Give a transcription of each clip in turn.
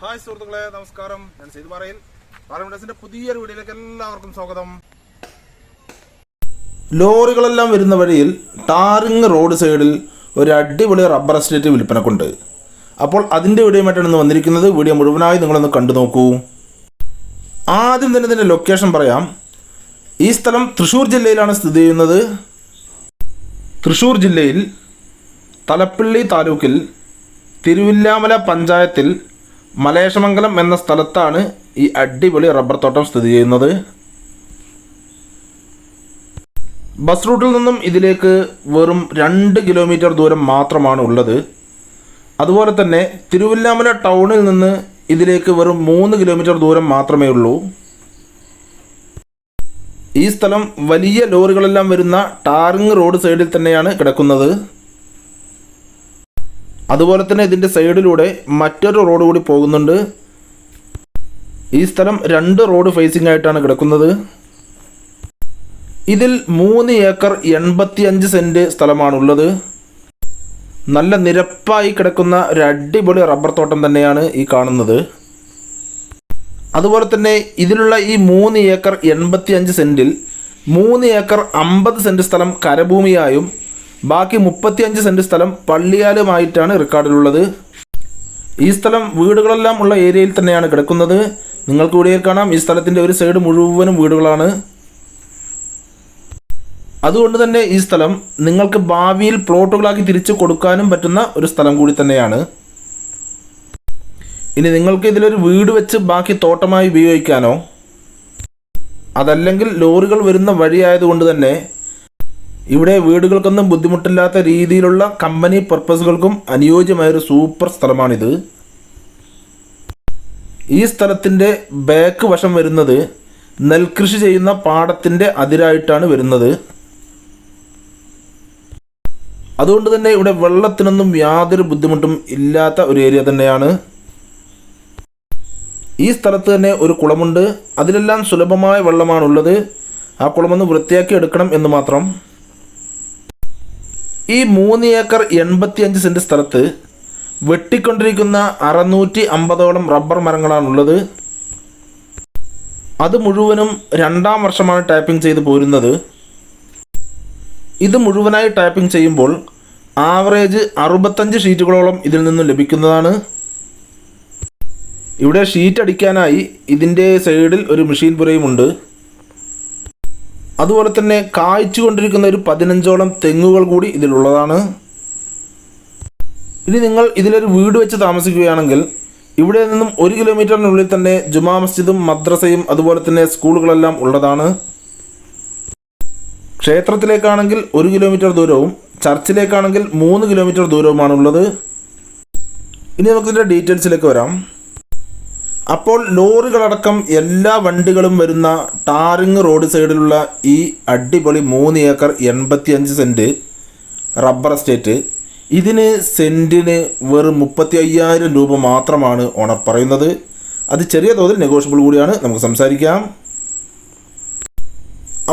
Hi സുഹൃത്തുക്കളെ നമസ്കാരം. ഞാൻ സെയ്ത് പറയിൽ പാർലമെന്റസിന്റെ പുതിയൊരു വീഡിയോയിലേക്ക് എല്ലാവർക്കും സ്വാഗതം. ലോറികളെല്ലാം വരുന്ന വഴിയിൽ ടാറിങ് റോഡ് സൈഡിൽ ഒരു അടിപൊളി റബ്ബർ എസ്റ്റേറ്റ് വിൽപ്പനക്കുണ്ട്. അപ്പോൾ അതിന്റെ വീഡിയോയുമായിട്ടാണ് ഇന്ന് വന്നിരിക്കുന്നത്. വീഡിയോ മുഴുവനായി നിങ്ങളൊന്ന് കണ്ടു നോക്കൂ. ആദ്യം തന്നെ ഇതിന്റെ ലൊക്കേഷൻ പറയാം. ഈ സ്ഥലം തൃശ്ശൂർ ജില്ലയിലാണ് സ്ഥിതി ചെയ്യുന്നത്. തൃശ്ശൂർ ജില്ലയിൽ തലപ്പള്ളി താലൂക്കിൽ തിരുവില്ലാമല പഞ്ചായത്തിൽ മലേശമംഗലം എന്ന സ്ഥലത്താണ് ഈ അടിപൊളി റബ്ബർ തോട്ടം സ്ഥിതി ചെയ്യുന്നത്. ബസ് റൂട്ടിൽ നിന്നും ഇതിലേക്ക് വെറും രണ്ട് കിലോമീറ്റർ ദൂരം മാത്രമാണ് ഉള്ളത്. അതുപോലെ തന്നെ തിരുവില്ലാമല ടൗണിൽ നിന്ന് ഇതിലേക്ക് വെറും മൂന്ന് കിലോമീറ്റർ ദൂരം മാത്രമേ ഉള്ളൂ. ഈ സ്ഥലം വലിയ ലോറികളെല്ലാം വരുന്ന ടാറിങ് റോഡ് സൈഡിൽ തന്നെയാണ് കിടക്കുന്നത്. അതുപോലെ തന്നെ ഇതിന്റെ സൈഡിലൂടെ മറ്റൊരു റോഡ് കൂടി പോകുന്നുണ്ട്. ഈ സ്ഥലം രണ്ട് റോഡ് ഫേസിംഗ് ആയിട്ടാണ് കിടക്കുന്നത്. ഇതിൽ മൂന്ന് ഏക്കർ എൺപത്തി അഞ്ച് സെന്റ് സ്ഥലമാണുള്ളത്. നല്ല നിരപ്പായി കിടക്കുന്ന ഒരു അടിപൊളി റബ്ബർ തോട്ടം തന്നെയാണ് ഈ കാണുന്നത്. അതുപോലെ തന്നെ ഇതിലുള്ള ഈ മൂന്ന് ഏക്കർ എൺപത്തി അഞ്ച് സെന്റിൽ മൂന്ന് ഏക്കർ അമ്പത് സെന്റ് സ്ഥലം കരഭൂമിയായും ബാക്കി മുപ്പത്തിയഞ്ച് സെന്റ് സ്ഥലം പള്ളിയാലുമായിട്ടാണ് റെക്കോർഡിലുള്ളത്. ഈ സ്ഥലം വീടുകളെല്ലാം ഉള്ള ഏരിയയിൽ തന്നെയാണ് കിടക്കുന്നത്. നിങ്ങൾക്ക് ഇവിടെ കാണാം ഈ സ്ഥലത്തിന്റെ ഒരു സൈഡ് മുഴുവനും വീടുകളാണ്. അതുകൊണ്ട് തന്നെ ഈ സ്ഥലം നിങ്ങൾക്ക് ഭാവിയിൽ പ്ലോട്ടുകളാക്കി തിരിച്ചു കൊടുക്കാനും പറ്റുന്ന ഒരു സ്ഥലം കൂടി തന്നെയാണ്. ഇനി നിങ്ങൾക്ക് ഇതിലൊരു വീട് വെച്ച് ബാക്കി തോട്ടമായി ഉപയോഗിക്കാനോ അതല്ലെങ്കിൽ ലോറികൾ വരുന്ന വഴിയായതുകൊണ്ട് തന്നെ ഇവിടെ വീടുകൾക്കൊന്നും ബുദ്ധിമുട്ടില്ലാത്ത രീതിയിലുള്ള കമ്പനി പർപ്പസുകൾക്കും അനുയോജ്യമായൊരു സൂപ്പർ സ്ഥലമാണിത്. ഈ സ്ഥലത്തിന്റെ ബാക്ക് വശം വരുന്നത് നെൽകൃഷി ചെയ്യുന്ന പാടത്തിന്റെ അതിരായിട്ടാണ് വരുന്നത്. അതുകൊണ്ട് തന്നെ ഇവിടെ വെള്ളത്തിനൊന്നും യാതൊരു ബുദ്ധിമുട്ടും ഇല്ലാത്ത ഒരു ഏരിയ തന്നെയാണ്. ഈ സ്ഥലത്ത് തന്നെ ഒരു കുളമുണ്ട്. അതിലെല്ലാം സുലഭമായ വെള്ളമാണുള്ളത്. ആ കുളമൊന്ന് വൃത്തിയാക്കി എടുക്കണം എന്ന് മാത്രം. ഈ മൂന്ന് ഏക്കർ എൺപത്തിയഞ്ച് സെന്റ് സ്ഥലത്ത് വെട്ടിക്കൊണ്ടിരിക്കുന്ന അറുന്നൂറ്റി അമ്പതോളം റബ്ബർ മരങ്ങളാണുള്ളത്. അത് മുഴുവനും രണ്ടാം വർഷമാണ് ടാപ്പിംഗ് ചെയ്ത് പോരുന്നത്. ഇത് മുഴുവനായി ടാപ്പിംഗ് ചെയ്യുമ്പോൾ ആവറേജ് അറുപത്തഞ്ച് ഷീറ്റുകളോളം ഇതിൽ നിന്നും ലഭിക്കുന്നതാണ്. ഇവിടെ ഷീറ്റ് അടിക്കാനായി ഇതിന്റെ സൈഡിൽ ഒരു മെഷീൻ പുരയുമുണ്ട്. അതുപോലെ തന്നെ കായ്ച്ചു കൊണ്ടിരിക്കുന്ന ഒരു പതിനഞ്ചോളം തെങ്ങുകൾ കൂടി ഇതിലുള്ളതാണ്. ഇനി നിങ്ങൾ ഇതിലൊരു വീട് വെച്ച് താമസിക്കുകയാണെങ്കിൽ ഇവിടെ നിന്നും ഒരു കിലോമീറ്ററിനുള്ളിൽ തന്നെ ജുമാ മസ്ജിദും മദ്രസയും അതുപോലെ തന്നെ സ്കൂളുകളെല്ലാം ഉള്ളതാണ്. ക്ഷേത്രത്തിലേക്കാണെങ്കിൽ ഒരു കിലോമീറ്റർ ദൂരവും ചർച്ചിലേക്കാണെങ്കിൽ മൂന്ന് കിലോമീറ്റർ ദൂരവുമാണുള്ളത്. ഇനി നമുക്കിതിന്റെ ഡീറ്റെയിൽസിലേക്ക് വരാം. അപ്പോൾ ലോറികളടക്കം എല്ലാ വണ്ടികളും വരുന്ന ടാറിങ് റോഡ് സൈഡിലുള്ള ഈ അടിപൊളി മൂന്ന് ഏക്കർ എൺപത്തിയഞ്ച് സെന്റ് റബ്ബർ എസ്റ്റേറ്റ്. ഇതിന് സെന്റിന് വെറും മുപ്പത്തി അയ്യായിരം രൂപ മാത്രമാണ് ഓണർ പറയുന്നത്. അത് ചെറിയ തോതിൽ നെഗോഷ്യബിൾ കൂടിയാണ്. നമുക്ക് സംസാരിക്കാം.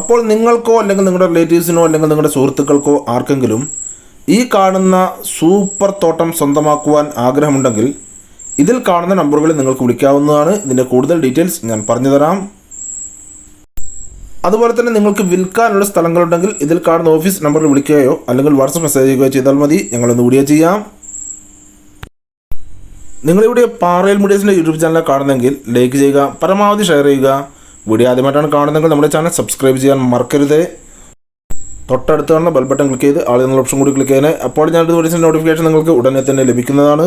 അപ്പോൾ നിങ്ങൾക്കോ അല്ലെങ്കിൽ നിങ്ങളുടെ റിലേറ്റീവ്സിനോ അല്ലെങ്കിൽ നിങ്ങളുടെ സുഹൃത്തുക്കൾക്കോ ആർക്കെങ്കിലും ഈ കാണുന്ന സൂപ്പർ തോട്ടം സ്വന്തമാക്കുവാൻ ആഗ്രഹമുണ്ടെങ്കിൽ ഇതിൽ കാണുന്ന നമ്പറുകളിൽ നിങ്ങൾക്ക് വിളിക്കാവുന്നതാണ്. ഇതിന്റെ കൂടുതൽ ഡീറ്റെയിൽസ് ഞാൻ പറഞ്ഞു തരാം അതുപോലെ തന്നെ നിങ്ങൾക്ക് വിൽക്കാനുള്ള സ്ഥലങ്ങളുണ്ടെങ്കിൽ ഇതിൽ കാണുന്ന ഓഫീസ് നമ്പറിൽ വിളിക്കുകയോ അല്ലെങ്കിൽ വാട്സപ്പ് മെസ്സേജ് ചെയ്യുകയോ ചെയ്താൽ മതി. ഞങ്ങളൊന്ന് വീഡിയോ ചെയ്യാം. നിങ്ങളിവിടെ പാറയിൽ മീഡിയസിന്റെ യൂട്യൂബ് ചാനൽ കാണുന്നെങ്കിൽ ലൈക്ക് ചെയ്യുക പരമാവധി ഷെയർ ചെയ്യുക. വീഡിയോ ആദ്യമായിട്ടാണ് കാണുന്നെങ്കിൽ നമ്മുടെ ചാനൽ സബ്സ്ക്രൈബ് ചെയ്യാൻ മറക്കരുത്. തൊട്ടടുത്ത് കാണുന്ന ബെൽ ബട്ടൺ ക്ലിക്ക് ചെയ്ത് എന്നുള്ള ഓപ്ഷൻ കൂടി ക്ലിക്ക് ചെയ്യാൻ അപ്പോൾ ഞാൻ വീഡിയോസിന്റെ നോട്ടിഫിക്കേഷൻ നിങ്ങൾക്ക് ഉടനെ തന്നെ ലഭിക്കുന്നതാണ്.